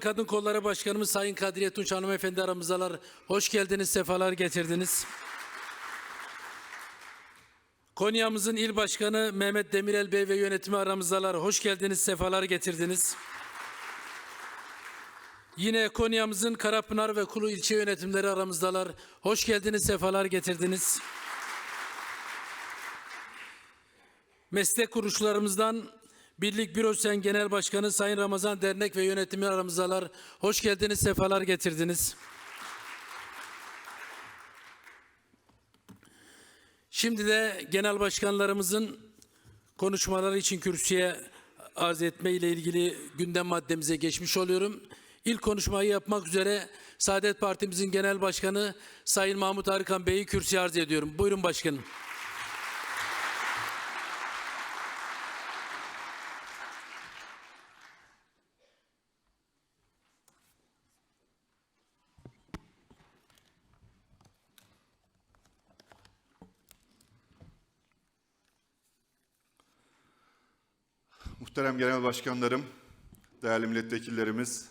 Kadın Kolları Başkanımız Sayın Kadriye Tunç Hanımefendi aramızdalar. Hoş geldiniz, sefalar getirdiniz. Konya'mızın il başkanı Mehmet Demirel Bey ve yönetimi aramızdalar. Hoş geldiniz, sefalar getirdiniz. Yine Konya'mızın Karapınar ve Kulu ilçe yönetimleri aramızdalar. Hoş geldiniz, sefalar getirdiniz. Meslek kuruluşlarımızdan Birlik Bürosen Genel Başkanı Sayın Ramazan Dernek ve yönetimi aramızdalar. Hoş geldiniz, sefalar getirdiniz. Şimdi de genel başkanlarımızın konuşmaları için kürsüye arz etme ile ilgili gündem maddemize geçmiş oluyorum. İlk konuşmayı yapmak üzere Saadet Partimizin genel başkanı Sayın Mahmut Arıkan Bey'i kürsüye arz ediyorum. Buyurun başkanım. Muhterem Genel Başkanlarım, değerli milletvekillerimiz,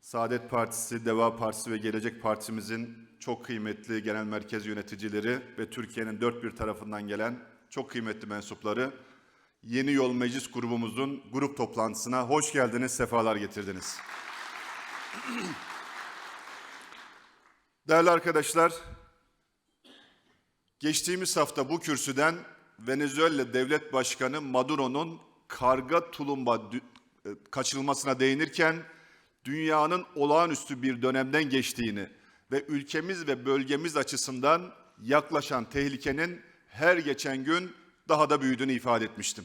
Saadet Partisi, Deva Partisi ve Gelecek Partimizin çok kıymetli genel merkez yöneticileri ve Türkiye'nin dört bir tarafından gelen çok kıymetli mensupları, Yeni Yol Meclis grubumuzun grup toplantısına hoş geldiniz, sefalar getirdiniz. Değerli arkadaşlar, geçtiğimiz hafta bu kürsüden Venezuela Devlet Başkanı Maduro'nun karga tulumba e, kaçırılmasına değinirken dünyanın olağanüstü bir dönemden geçtiğini ve ülkemiz ve bölgemiz açısından yaklaşan tehlikenin her geçen gün daha da büyüdüğünü ifade etmiştim.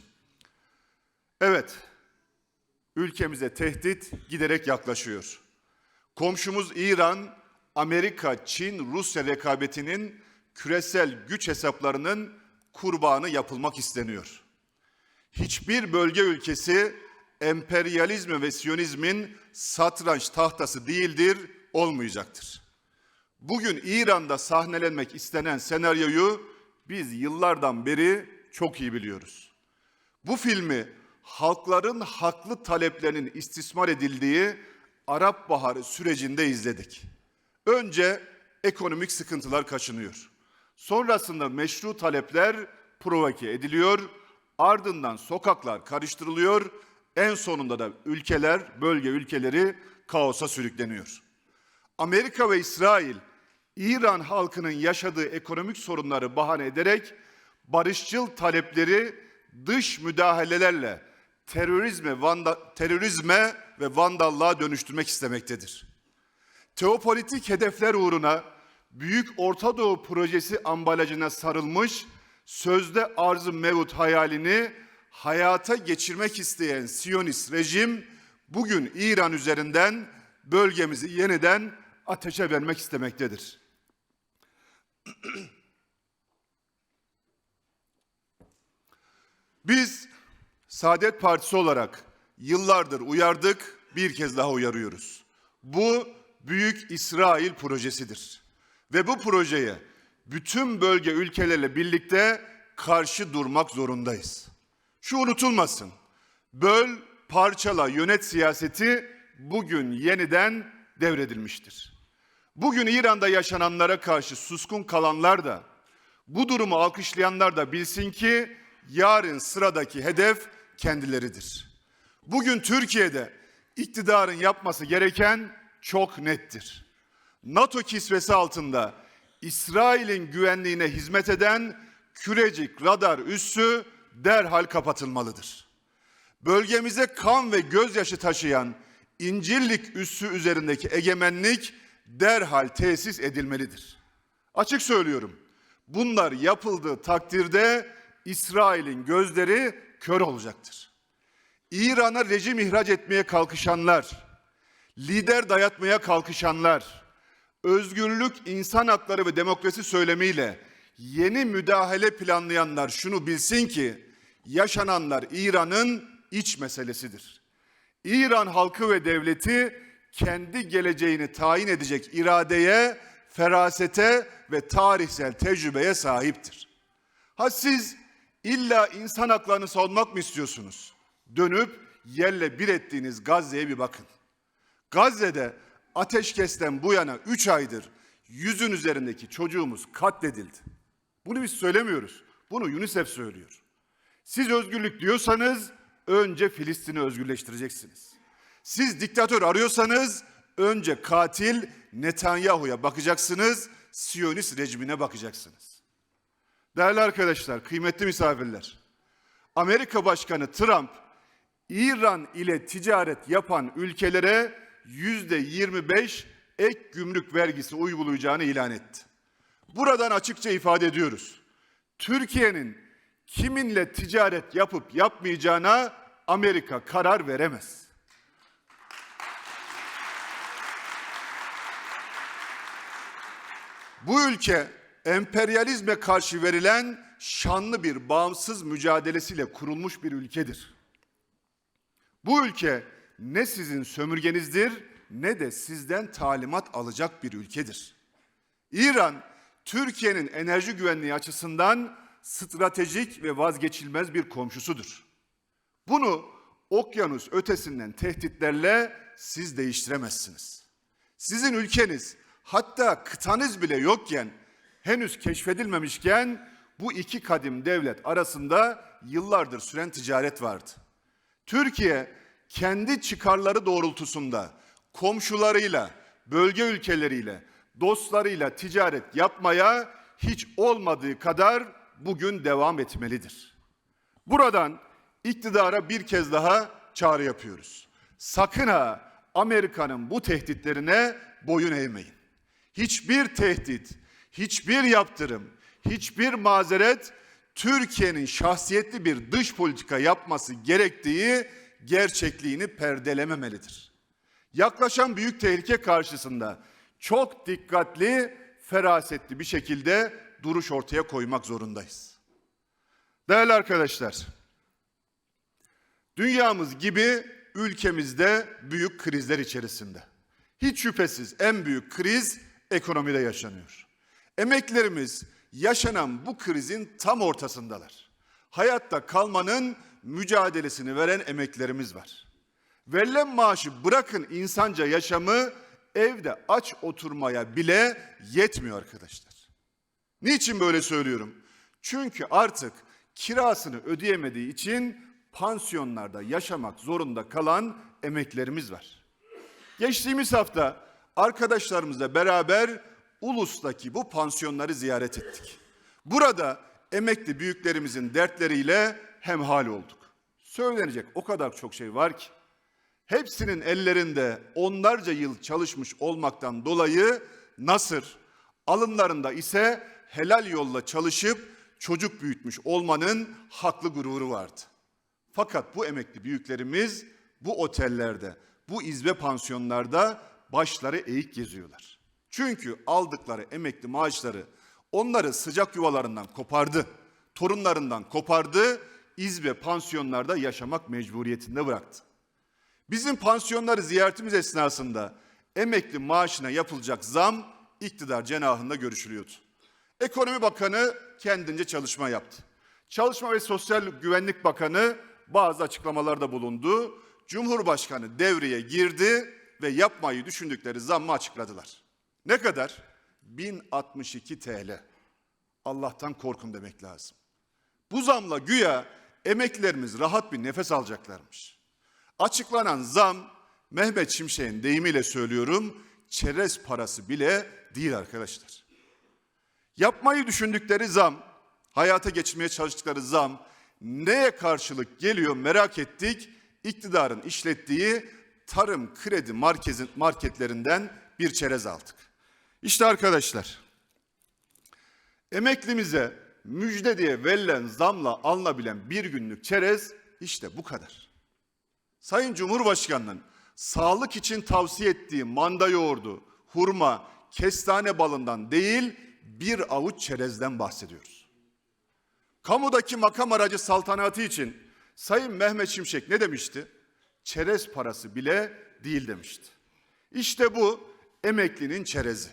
Evet, ülkemize tehdit giderek yaklaşıyor. Komşumuz İran, Amerika, Çin, Rusya rekabetinin küresel güç hesaplarının kurbanı yapılmak isteniyor. Hiçbir bölge ülkesi emperyalizmi ve siyonizmin satranç tahtası değildir, olmayacaktır. Bugün İran'da sahnelenmek istenen senaryoyu biz yıllardan beri çok iyi biliyoruz. Bu filmi halkların haklı taleplerinin istismar edildiği Arap Baharı sürecinde izledik. Önce ekonomik sıkıntılar kaçınıyor. Sonrasında meşru talepler provoke ediliyor. Ardından sokaklar karıştırılıyor. En sonunda da ülkeler, bölge ülkeleri kaosa sürükleniyor. Amerika ve İsrail İran halkının yaşadığı ekonomik sorunları bahane ederek barışçıl talepleri dış müdahalelerle terörizme, vanda, terörizme ve vandallığa dönüştürmek istemektedir. Teopolitik hedefler uğruna Büyük Orta Doğu projesi ambalajına sarılmış sözde arzı mevut hayalini hayata geçirmek isteyen Siyonist rejim bugün İran üzerinden bölgemizi yeniden ateşe vermek istemektedir. Biz Saadet Partisi olarak yıllardır uyardık, bir kez daha uyarıyoruz. Bu Büyük İsrail projesidir. Ve bu projeye bütün bölge ülkelerle birlikte karşı durmak zorundayız. Şu unutulmasın. Böl, parçala, yönet siyaseti bugün yeniden devredilmiştir. Bugün İran'da yaşananlara karşı suskun kalanlar da bu durumu alkışlayanlar da bilsin ki yarın sıradaki hedef kendileridir. Bugün Türkiye'de iktidarın yapması gereken çok nettir. NATO kisvesi altında İsrail'in güvenliğine hizmet eden Kürecik radar üssü derhal kapatılmalıdır. Bölgemize kan ve gözyaşı taşıyan İncirlik üssü üzerindeki egemenlik derhal tesis edilmelidir. Açık söylüyorum. Bunlar yapıldığı takdirde İsrail'in gözleri kör olacaktır. İran'a rejim ihraç etmeye kalkışanlar, lider dayatmaya kalkışanlar, özgürlük, insan hakları ve demokrasi söylemiyle yeni müdahale planlayanlar şunu bilsin ki yaşananlar İran'ın iç meselesidir. İran halkı ve devleti kendi geleceğini tayin edecek iradeye, ferasete ve tarihsel tecrübeye sahiptir. Ha siz illa insan haklarını savunmak mı istiyorsunuz? Dönüp yerle bir ettiğiniz Gazze'ye bir bakın. Gazze'de ateşkesten bu yana 3 aydır yüzün üzerindeki çocuğumuz katledildi. Bunu biz söylemiyoruz. Bunu UNICEF söylüyor. Siz özgürlük diyorsanız önce Filistin'i özgürleştireceksiniz. Siz diktatör arıyorsanız önce katil Netanyahu'ya bakacaksınız, Siyonist rejimine bakacaksınız. Değerli arkadaşlar, kıymetli misafirler. Amerika Başkanı Trump, İran ile ticaret yapan ülkelere yüzde 25 ek gümrük vergisi uygulayacağını ilan etti. Buradan açıkça ifade ediyoruz. Türkiye'nin kiminle ticaret yapıp yapmayacağına Amerika karar veremez. Bu ülke emperyalizme karşı verilen şanlı bir bağımsız mücadelesiyle kurulmuş bir ülkedir. Bu ülke ne sizin sömürgenizdir ne de sizden talimat alacak bir ülkedir. İran, Türkiye'nin enerji güvenliği açısından stratejik ve vazgeçilmez bir komşusudur. Bunu okyanus ötesinden tehditlerle siz değiştiremezsiniz. Sizin ülkeniz hatta kıtanız bile yokken henüz keşfedilmemişken bu iki kadim devlet arasında yıllardır süren ticaret vardı. Türkiye kendi çıkarları doğrultusunda komşularıyla, bölge ülkeleriyle, dostlarıyla ticaret yapmaya hiç olmadığı kadar bugün devam etmelidir. Buradan iktidara bir kez daha çağrı yapıyoruz. Sakın ha Amerika'nın bu tehditlerine boyun eğmeyin. Hiçbir tehdit, hiçbir yaptırım, hiçbir mazeret Türkiye'nin şahsiyetli bir dış politika yapması gerektiği gerçekliğini perdelememelidir. Yaklaşan büyük tehlike karşısında çok dikkatli, ferasetli bir şekilde duruş ortaya koymak zorundayız. Değerli arkadaşlar, dünyamız gibi ülkemizde büyük krizler içerisinde. Hiç şüphesiz en büyük kriz ekonomide yaşanıyor. Emeklerimiz yaşanan bu krizin tam ortasındalar. Hayatta kalmanın mücadelesini veren emeklerimiz var. Verilen maaşı bırakın insanca yaşamı evde aç oturmaya bile yetmiyor arkadaşlar. Niçin böyle söylüyorum? Çünkü artık kirasını ödeyemediği için pansiyonlarda yaşamak zorunda kalan emeklerimiz var. Geçtiğimiz hafta arkadaşlarımızla beraber Ulus'taki bu pansiyonları ziyaret ettik. Burada emekli büyüklerimizin dertleriyle hemhal olduk. Söylenecek o kadar çok şey var ki. Hepsinin ellerinde onlarca yıl çalışmış olmaktan dolayı nasır, alınlarında ise helal yolla çalışıp çocuk büyütmüş olmanın haklı gururu vardı. Fakat bu emekli büyüklerimiz bu otellerde, bu izbe pansiyonlarda başları eğik geziyorlar. Çünkü aldıkları emekli maaşları onları sıcak yuvalarından kopardı, torunlarından kopardı, izbe pansiyonlarda yaşamak mecburiyetinde bıraktı. Bizim pansiyonları ziyaretimiz esnasında emekli maaşına yapılacak zam iktidar cenahında görüşülüyordu. Ekonomi Bakanı kendince çalışma yaptı. Çalışma ve Sosyal Güvenlik Bakanı bazı açıklamalarda bulundu. Cumhurbaşkanı devreye girdi ve yapmayı düşündükleri zammı açıkladılar. Ne kadar? 1062 TL. Allah'tan korkun demek lazım. Bu zamla güya emeklilerimiz rahat bir nefes alacaklarmış. Açıklanan zam Mehmet Şimşek'in deyimiyle söylüyorum çerez parası bile değil arkadaşlar. Yapmayı düşündükleri zam, hayata geçirmeye çalıştıkları zam neye karşılık geliyor merak ettik. İktidarın işlettiği tarım kredi markezin, marketlerinden bir çerez aldık. İşte arkadaşlar emeklimize müjde diye verilen zamla alınabilen bir günlük çerez işte bu kadar. Sayın Cumhurbaşkanı'nın sağlık için tavsiye ettiği manda yoğurdu, hurma, kestane balından değil bir avuç çerezden bahsediyoruz. Kamudaki makam aracı saltanatı için Sayın Mehmet Şimşek ne demişti? Çerez parası bile değil demişti. İşte bu emeklinin çerezi.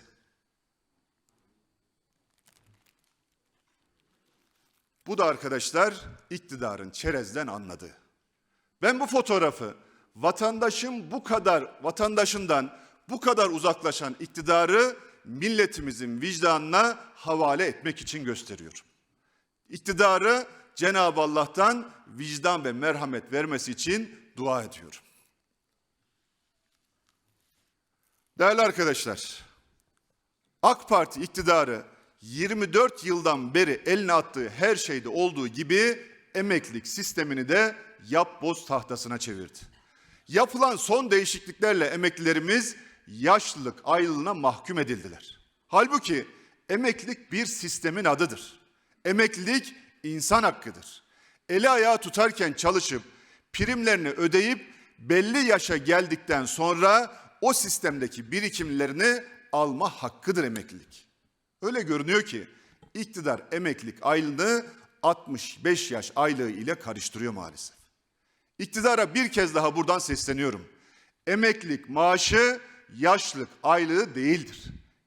Bu da arkadaşlar iktidarın çerezden anladığı. Ben bu fotoğrafı vatandaşın bu kadar vatandaşından bu kadar uzaklaşan iktidarı milletimizin vicdanına havale etmek için gösteriyorum. İktidarı Cenab-ı Allah'tan vicdan ve merhamet vermesi için dua ediyorum. Değerli arkadaşlar, AK Parti iktidarı 24 yıldan beri eline attığı her şeyde olduğu gibi emeklilik sistemini de yap boz tahtasına çevirdi. Yapılan son değişikliklerle emeklilerimiz yaşlılık ayrılığına mahkum edildiler. Halbuki emeklilik bir sistemin adıdır. Emeklilik insan hakkıdır. Eli ayağı tutarken çalışıp primlerini ödeyip belli yaşa geldikten sonra o sistemdeki birikimlerini alma hakkıdır emeklilik. Öyle görünüyor ki iktidar emeklilik aylığını 65 yaş aylığı ile karıştırıyor maalesef. İktidara bir kez daha buradan sesleniyorum. Emeklilik maaşı yaşlık aylığı değildir.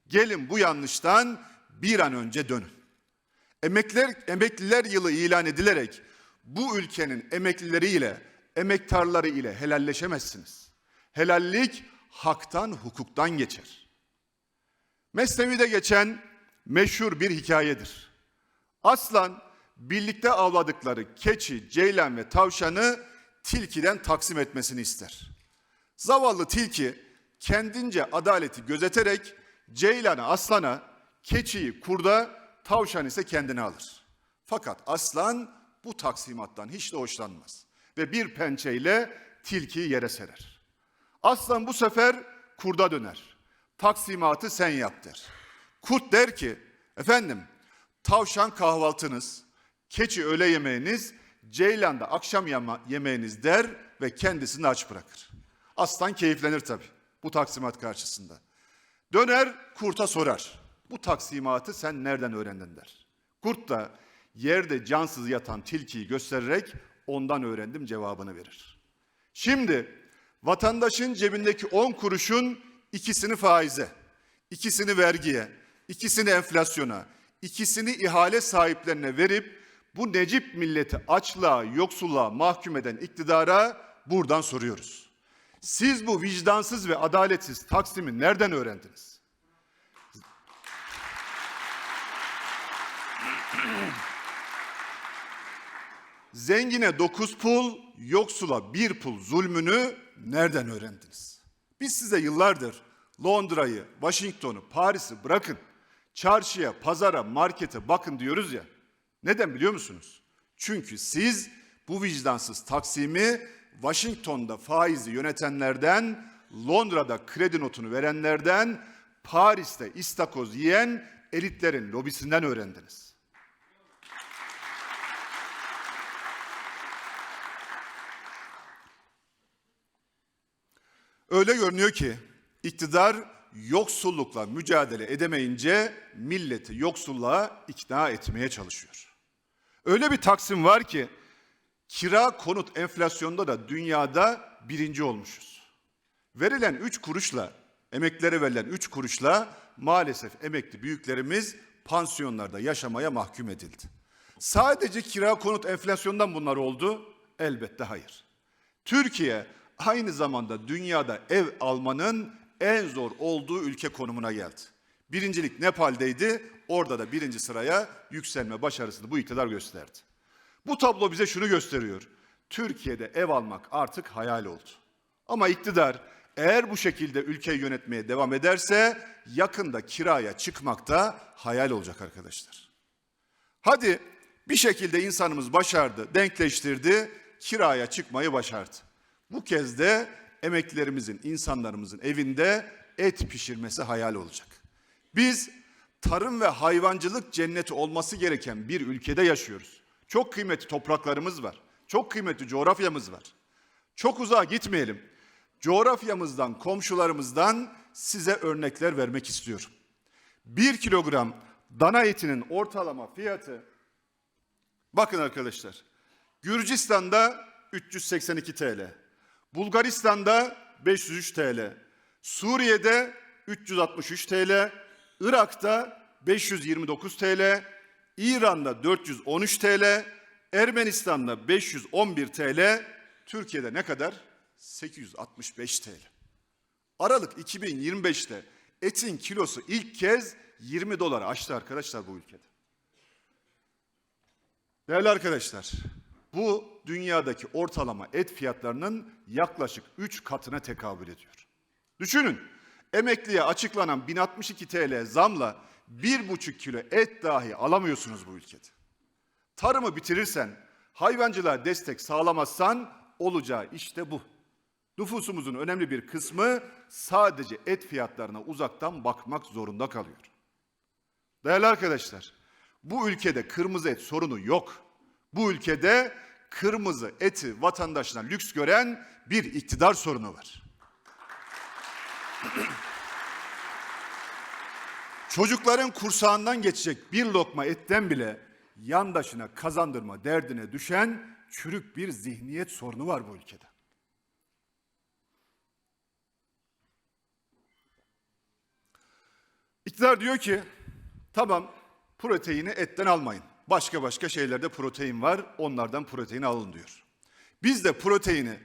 Gelin bu yanlıştan bir an önce dönün. Emekliler, emekliler yılı ilan edilerek bu ülkenin emeklileriyle, emektarları ile helalleşemezsiniz. Helallik haktan, hukuktan geçer. Mesnevi'de geçen meşhur bir hikayedir. Aslan birlikte avladıkları keçi, ceylan ve tavşanı tilkiden taksim etmesini ister. Zavallı tilki kendince adaleti gözeterek ceylanı aslana, keçiyi kurda, tavşan ise kendine alır. Fakat aslan bu taksimattan hiç de hoşlanmaz ve bir pençeyle tilkiyi yere serer. Aslan bu sefer kurda döner. Taksimatı sen yap der. Kurt der ki, efendim tavşan kahvaltınız, keçi öğle yemeğiniz, ceylan da akşam yemeğiniz der ve kendisini aç bırakır. Aslan keyiflenir tabii bu taksimat karşısında. Döner kurta sorar. Bu taksimatı sen nereden öğrendin der. Kurt da yerde cansız yatan tilkiyi göstererek ondan öğrendim cevabını verir. Şimdi vatandaşın cebindeki 10 kuruşun ikisini faize, ikisini vergiye, ikisini enflasyona, ikisini ihale sahiplerine verip bu necip milleti açlığa, yoksulluğa mahkum eden iktidara buradan soruyoruz. Siz bu vicdansız ve adaletsiz taksimi nereden öğrendiniz? Zengine dokuz pul, yoksula bir pul zulmünü nereden öğrendiniz? Biz size yıllardır Londra'yı, Washington'u, Paris'i bırakın. Çarşıya, pazara, markete bakın diyoruz ya. Neden biliyor musunuz? Çünkü siz bu vicdansız taksimi Washington'da faizi yönetenlerden, Londra'da kredi notunu verenlerden, Paris'te istakoz yiyen elitlerin lobisinden öğrendiniz. Öyle görünüyor ki iktidar yoksullukla mücadele edemeyince milleti yoksulluğa ikna etmeye çalışıyor. Öyle bir taksim var ki kira konut enflasyonda da dünyada birinci olmuşuz. Verilen üç kuruşla, emeklilere verilen üç kuruşla maalesef emekli büyüklerimiz pansiyonlarda yaşamaya mahkum edildi. Sadece kira konut enflasyondan bunlar oldu? Elbette hayır. Türkiye aynı zamanda dünyada ev almanın en zor olduğu ülke konumuna geldi. Birincilik Nepal'deydi, orada da birinci sıraya yükselme başarısını bu iktidar gösterdi. Bu tablo bize şunu gösteriyor. Türkiye'de ev almak artık hayal oldu. Ama iktidar eğer bu şekilde ülkeyi yönetmeye devam ederse yakında kiraya çıkmak da hayal olacak arkadaşlar. Hadi bir şekilde insanımız başardı, denkleştirdi, kiraya çıkmayı başardı. Bu kez de emeklilerimizin, insanlarımızın evinde et pişirmesi hayal olacak. Biz tarım ve hayvancılık cenneti olması gereken bir ülkede yaşıyoruz. Çok kıymetli topraklarımız var. Çok kıymetli coğrafyamız var. Çok uzağa gitmeyelim. Coğrafyamızdan, komşularımızdan size örnekler vermek istiyorum. Bir kilogram dana etinin ortalama fiyatı Bakın arkadaşlar. Gürcistan'da 382 TL. Bulgaristan'da 503 TL. Suriye'de 363 TL. Irak'ta 529 TL. İran'da 413 TL. Ermenistan'da 511 TL. Türkiye'de ne kadar? 865 TL. Aralık 2025'te etin kilosu ilk kez 20 doları aştı arkadaşlar bu ülkede. Değerli arkadaşlar, bu dünyadaki ortalama et fiyatlarının yaklaşık 3 katına tekabül ediyor. Düşünün, emekliye açıklanan 1062 TL zamla 1,5 kilo et dahi alamıyorsunuz bu ülkede. Tarımı bitirirsen, hayvancılığa destek sağlamazsan olacağı işte bu. Nüfusumuzun önemli bir kısmı sadece et fiyatlarına uzaktan bakmak zorunda kalıyor. Değerli arkadaşlar, bu ülkede kırmızı et sorunu yok. Bu ülkede kırmızı eti vatandaşına lüks gören bir iktidar sorunu var. Çocukların kursağından geçecek bir lokma etten bile yandaşına kazandırma derdine düşen çürük bir zihniyet sorunu var bu ülkede. İktidar diyor ki tamam proteini etten almayın. Başka başka şeylerde protein var onlardan protein alın diyor. Biz de proteini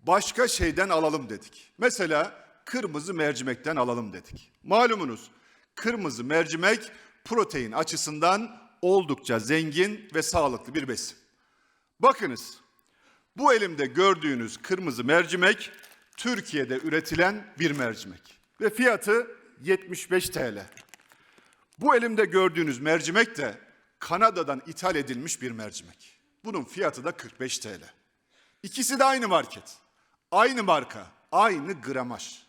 başka şeyden alalım dedik. Mesela kırmızı mercimekten alalım dedik. Malumunuz kırmızı mercimek protein açısından oldukça zengin ve sağlıklı bir besin. Bakınız bu elimde gördüğünüz kırmızı mercimek Türkiye'de üretilen bir mercimek ve fiyatı 75 TL. Bu elimde gördüğünüz mercimek de Kanada'dan ithal edilmiş bir mercimek. Bunun fiyatı da 45 TL. İkisi de aynı market. Aynı marka, aynı gramaj.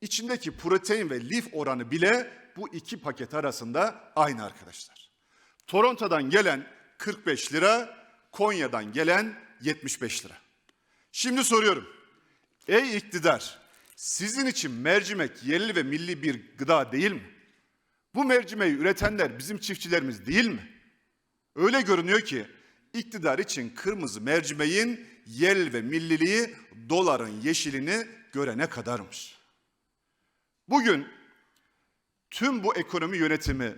İçindeki protein ve lif oranı bile bu iki paket arasında aynı arkadaşlar. Toronto'dan gelen 45 lira, Konya'dan gelen 75 lira. Şimdi soruyorum. Ey iktidar, sizin için mercimek yerli ve milli bir gıda değil mi? Bu mercimeği üretenler bizim çiftçilerimiz değil mi? Öyle görünüyor ki iktidar için kırmızı mercimeğin yerli ve milliliği doların yeşilini görene kadarmış. Bugün tüm bu ekonomi yönetimi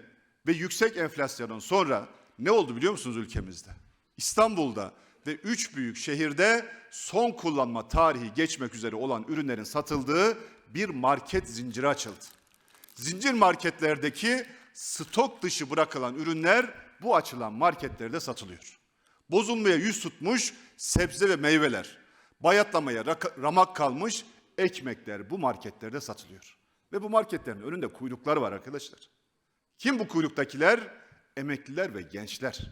ve yüksek enflasyonun sonra ne oldu biliyor musunuz ülkemizde? İstanbul'da ve üç büyük şehirde son kullanma tarihi geçmek üzere olan ürünlerin satıldığı bir market zinciri açıldı. Zincir marketlerdeki stok dışı bırakılan ürünler bu açılan marketlerde satılıyor. Bozulmaya yüz tutmuş sebze ve meyveler, bayatlamaya ramak kalmış ekmekler bu marketlerde satılıyor. Ve bu marketlerin önünde kuyruklar var arkadaşlar. Kim bu kuyruktakiler? Emekliler ve gençler.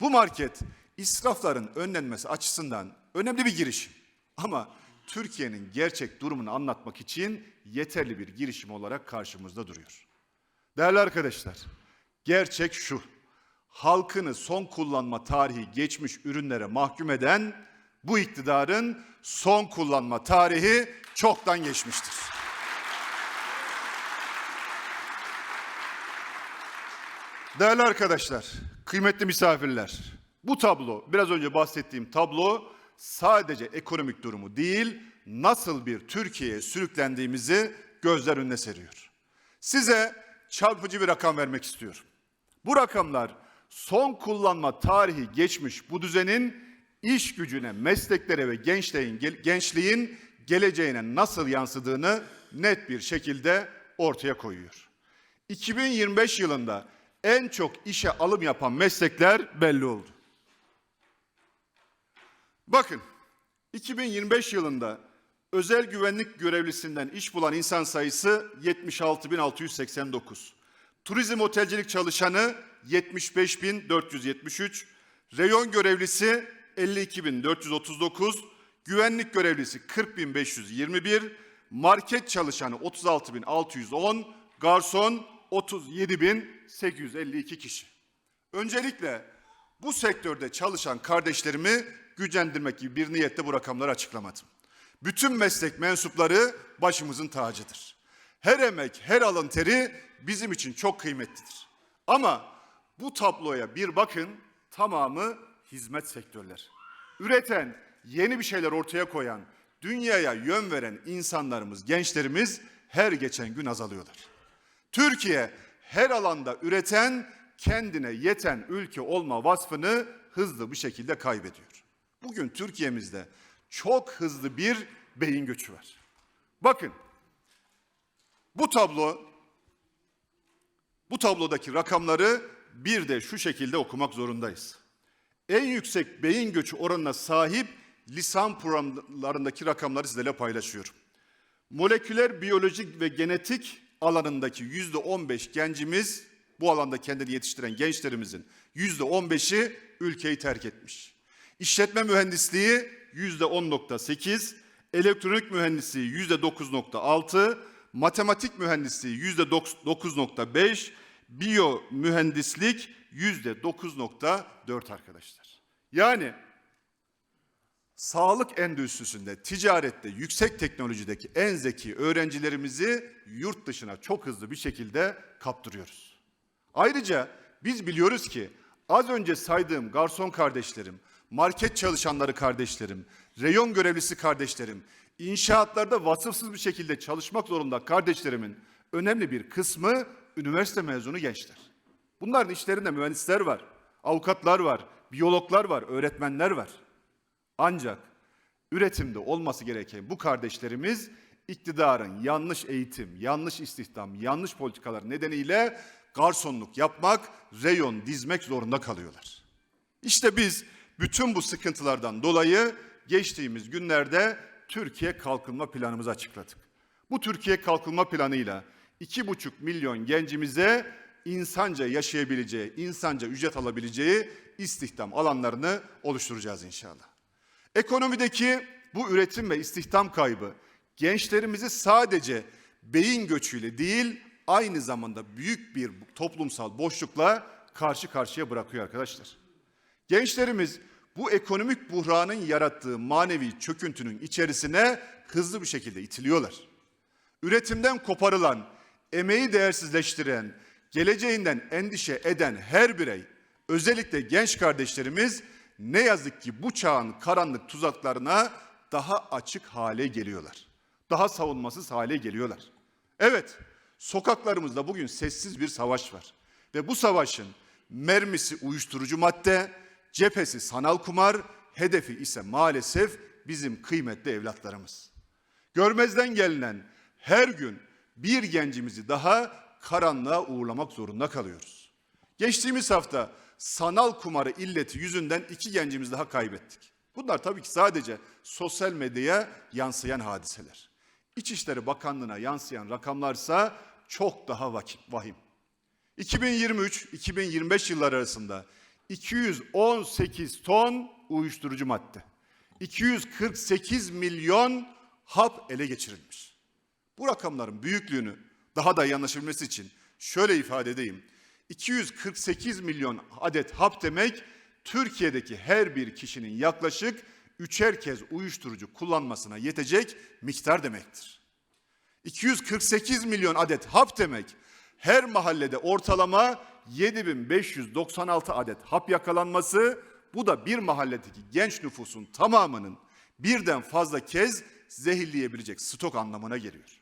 Bu market israfların önlenmesi açısından önemli bir girişim. Ama Türkiye'nin gerçek durumunu anlatmak için yeterli bir girişim olarak karşımızda duruyor. Değerli arkadaşlar, gerçek şu. Halkını son kullanma tarihi geçmiş ürünlere mahkum eden bu iktidarın son kullanma tarihi çoktan geçmiştir. Değerli arkadaşlar, kıymetli misafirler, bu tablo, biraz önce bahsettiğim tablo sadece ekonomik durumu değil, nasıl bir Türkiye'ye sürüklendiğimizi gözler önüne seriyor. Size çarpıcı bir rakam vermek istiyorum. Bu rakamlar son kullanma tarihi geçmiş bu düzenin iş gücüne, mesleklere ve gençliğin, gençliğin geleceğine nasıl yansıdığını net bir şekilde ortaya koyuyor. 2025 yılında en çok işe alım yapan meslekler belli oldu. Bakın 2025 yılında özel güvenlik görevlisinden iş bulan insan sayısı 76.689. Turizm otelcilik çalışanı 75.473. Reyon görevlisi 52.439. Güvenlik görevlisi 40.521. Market çalışanı 36.610. Garson 37.852 kişi. Öncelikle bu sektörde çalışan kardeşlerimi gücendirmek gibi bir niyette bu rakamları açıklamadım. Bütün meslek mensupları başımızın tacıdır. Her emek, her alın teri bizim için çok kıymetlidir. Ama bu tabloya bir bakın tamamı hizmet sektörler. Üreten, yeni bir şeyler ortaya koyan, dünyaya yön veren insanlarımız, gençlerimiz her geçen gün azalıyorlar. Türkiye her alanda üreten, kendine yeten ülke olma vasfını hızlı bir şekilde kaybediyor. Bugün Türkiye'mizde çok hızlı bir beyin göçü var. Bakın bu tablo bu tablodaki rakamları bir de şu şekilde okumak zorundayız. En yüksek beyin göçü oranına sahip lisan programlarındaki rakamları sizlerle paylaşıyorum. Moleküler biyolojik ve genetik alanındaki yüzde 15 gencimiz, bu alanda kendini yetiştiren gençlerimizin yüzde 15'i ülkeyi terk etmiş. İşletme mühendisliği yüzde 10.8, elektronik mühendisliği yüzde 9.6, matematik mühendisliği yüzde 9.5, biyo mühendislik yüzde 9.4 arkadaşlar. Yani sağlık endüstrisinde, ticarette, yüksek teknolojideki en zeki öğrencilerimizi yurt dışına çok hızlı bir şekilde kaptırıyoruz. Ayrıca biz biliyoruz ki az önce saydığım garson kardeşlerim, market çalışanları kardeşlerim, reyon görevlisi kardeşlerim, inşaatlarda vasıfsız bir şekilde çalışmak zorunda kardeşlerimin önemli bir kısmı üniversite mezunu gençler. Bunların işlerinde mühendisler var, avukatlar var, biyologlar var, öğretmenler var. Ancak üretimde olması gereken bu kardeşlerimiz iktidarın yanlış eğitim, yanlış istihdam, yanlış politikalar nedeniyle garsonluk yapmak, reyon dizmek zorunda kalıyorlar. İşte biz bütün bu sıkıntılardan dolayı geçtiğimiz günlerde Türkiye Kalkınma Planımızı açıkladık. Bu Türkiye Kalkınma Planı'yla iki buçuk milyon gencimize insanca yaşayabileceği, insanca ücret alabileceği istihdam alanlarını oluşturacağız inşallah. Ekonomideki bu üretim ve istihdam kaybı gençlerimizi sadece beyin göçüyle değil aynı zamanda büyük bir toplumsal boşlukla karşı karşıya bırakıyor arkadaşlar. Gençlerimiz bu ekonomik buhranın yarattığı manevi çöküntünün içerisine hızlı bir şekilde itiliyorlar. Üretimden koparılan, emeği değersizleştiren, geleceğinden endişe eden her birey, özellikle genç kardeşlerimiz ne yazık ki bu çağın karanlık tuzaklarına daha açık hale geliyorlar. Daha savunmasız hale geliyorlar. Evet, sokaklarımızda bugün sessiz bir savaş var. Ve bu savaşın mermisi uyuşturucu madde, cephesi sanal kumar, hedefi ise maalesef bizim kıymetli evlatlarımız. Görmezden gelinen her gün bir gencimizi daha karanlığa uğurlamak zorunda kalıyoruz. Geçtiğimiz hafta sanal kumarı illeti yüzünden iki gencimiz daha kaybettik. Bunlar tabii ki sadece sosyal medyaya yansıyan hadiseler. İçişleri Bakanlığı'na yansıyan rakamlarsa çok daha vahim. 2023-2025 yılları arasında 218 ton uyuşturucu madde, 248 milyon hap ele geçirilmiş. Bu rakamların büyüklüğünü daha da iyi anlaşılması için şöyle ifade edeyim. 248 milyon adet hap demek Türkiye'deki her bir kişinin yaklaşık üçer kez uyuşturucu kullanmasına yetecek miktar demektir. 248 milyon adet hap demek her mahallede ortalama 7596 adet hap yakalanması bu da bir mahalledeki genç nüfusun tamamının birden fazla kez zehirleyebilecek stok anlamına geliyor.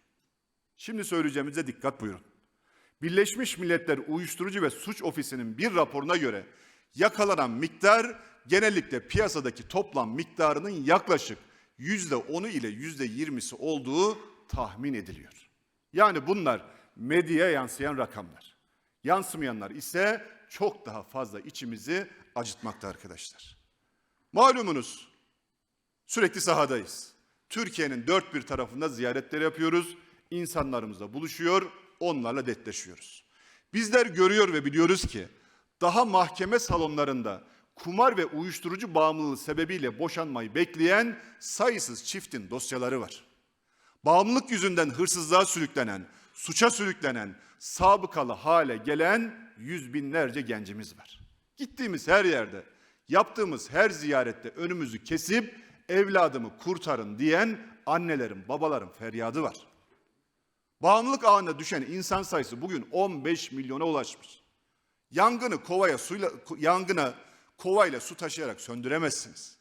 Şimdi söyleyeceğimize dikkat buyurun. Birleşmiş Milletler Uyuşturucu ve Suç Ofisi'nin bir raporuna göre yakalanan miktar genellikle piyasadaki toplam miktarının yaklaşık yüzde onu ile yüzde yirmisi olduğu tahmin ediliyor. Yani bunlar medyaya yansıyan rakamlar. Yansımayanlar ise çok daha fazla içimizi acıtmakta arkadaşlar. Malumunuz sürekli sahadayız. Türkiye'nin dört bir tarafında ziyaretler yapıyoruz. İnsanlarımızla buluşuyor, onlarla dertleşiyoruz. Bizler görüyor ve biliyoruz ki daha mahkeme salonlarında kumar ve uyuşturucu bağımlılığı sebebiyle boşanmayı bekleyen sayısız çiftin dosyaları var. Bağımlılık yüzünden hırsızlığa sürüklenen, suça sürüklenen, sabıkalı hale gelen yüz binlerce gencimiz var. Gittiğimiz her yerde, yaptığımız her ziyarette önümüzü kesip evladımı kurtarın diyen annelerin, babaların feryadı var. Bağımlılık ağına düşen insan sayısı bugün 15 milyona ulaşmış. Yangını kovaya suyla yangına kovayla su taşıyarak söndüremezsiniz.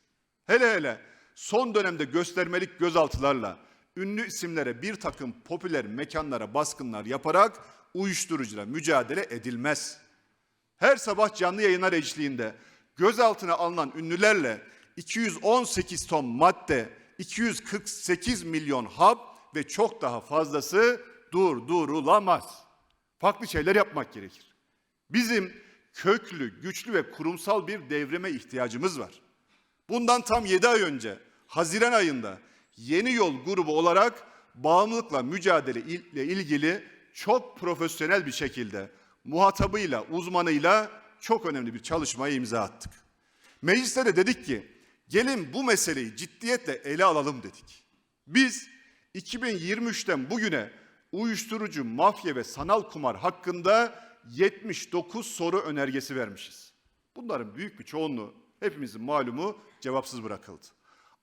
Hele hele son dönemde göstermelik gözaltılarla ünlü isimlere bir takım popüler mekanlara baskınlar yaparak uyuşturucuyla mücadele edilmez. Her sabah canlı yayınlar eşliğinde gözaltına alınan ünlülerle 218 ton madde, 248 milyon hap ve çok daha fazlası durdurulamaz. Farklı şeyler yapmak gerekir. Bizim köklü, güçlü ve kurumsal bir devrime ihtiyacımız var. Bundan tam 7 ay önce Haziran ayında Yeni Yol grubu olarak bağımlılıkla mücadele ile ilgili çok profesyonel bir şekilde muhatabıyla, uzmanıyla çok önemli bir çalışmaya imza attık. Mecliste de dedik ki gelin bu meseleyi ciddiyetle ele alalım dedik. Biz 2023'ten bugüne uyuşturucu, mafya ve sanal kumar hakkında 79 soru önergesi vermişiz. Bunların büyük bir çoğunluğu hepimizin malumu cevapsız bırakıldı.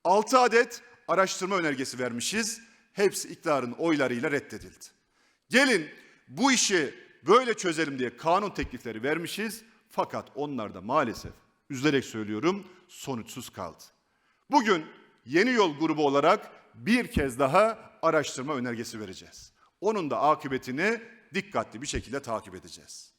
6 adet araştırma önergesi vermişiz. Hepsi iktidarın oylarıyla reddedildi. Gelin bu işi böyle çözelim diye kanun teklifleri vermişiz. Fakat onlar da maalesef üzülerek söylüyorum sonuçsuz kaldı. Bugün Yeni Yol grubu olarak bir kez daha araştırma önergesi vereceğiz. Onun da akıbetini dikkatli bir şekilde takip edeceğiz.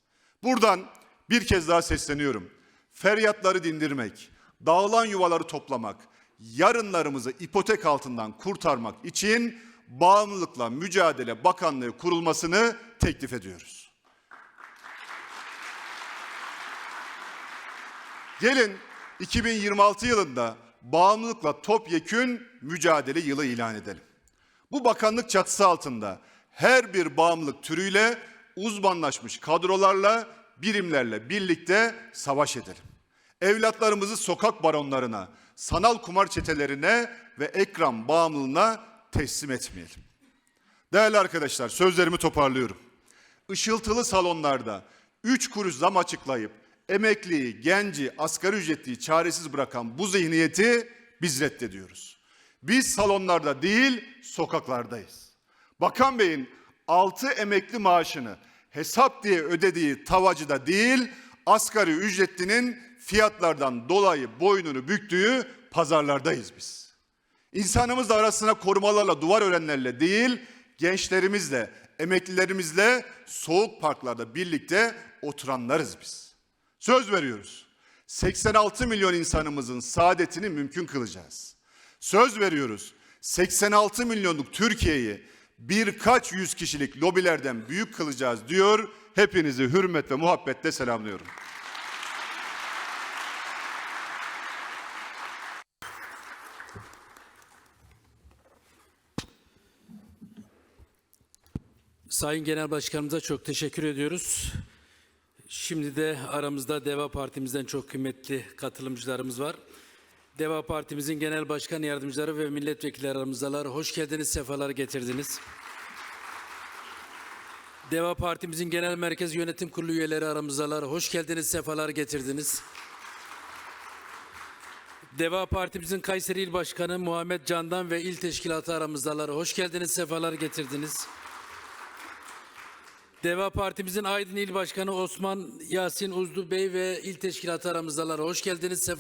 Buradan bir kez daha sesleniyorum. Feryatları dindirmek, dağılan yuvaları toplamak, yarınlarımızı ipotek altından kurtarmak için Bağımlılıkla Mücadele Bakanlığı kurulmasını teklif ediyoruz. Gelin 2026 yılında bağımlılıkla topyekün mücadele yılı ilan edelim. Bu bakanlık çatısı altında her bir bağımlılık türüyle uzmanlaşmış kadrolarla, birimlerle birlikte savaş edelim. Evlatlarımızı sokak baronlarına, sanal kumar çetelerine ve ekran bağımlılığına teslim etmeyelim. Değerli arkadaşlar sözlerimi toparlıyorum. Işıltılı salonlarda üç kuruş zam açıklayıp emekliyi, genci, asgari ücretliyi çaresiz bırakan bu zihniyeti biz reddediyoruz. Biz salonlarda değil sokaklardayız. Bakan Bey'in altı emekli maaşını hesap diye ödediği tavacıda değil asgari ücretlinin fiyatlardan dolayı boynunu büktüğü pazarlardayız biz. İnsanımız arasına korumalarla, duvar örenlerle değil, gençlerimizle, emeklilerimizle soğuk parklarda birlikte oturanlarız biz. Söz veriyoruz. 86 milyon insanımızın saadetini mümkün kılacağız. Söz veriyoruz. 86 milyonluk Türkiye'yi birkaç yüz kişilik lobilerden büyük kılacağız diyor. Hepinizi hürmet ve muhabbetle selamlıyorum. Sayın Genel Başkanımıza çok teşekkür ediyoruz. Şimdi de aramızda Deva Partimizden çok kıymetli katılımcılarımız var. Deva Partimizin Genel Başkan Yardımcıları ve Milletvekilleri aramızdalar. Hoş geldiniz, sefalar getirdiniz. Deva Partimizin Genel Merkez Yönetim Kurulu üyeleri aramızdalar. Hoş geldiniz, sefalar getirdiniz. Deva Partimizin Kayseri İl Başkanı Muhammed Candan ve İl Teşkilatı aramızdalar. Hoş geldiniz, sefalar getirdiniz. Deva Partimizin Aydın İl Başkanı Osman Yasin Uzdu Bey ve İl Teşkilatı aramızdalar. Hoş geldiniz, sefa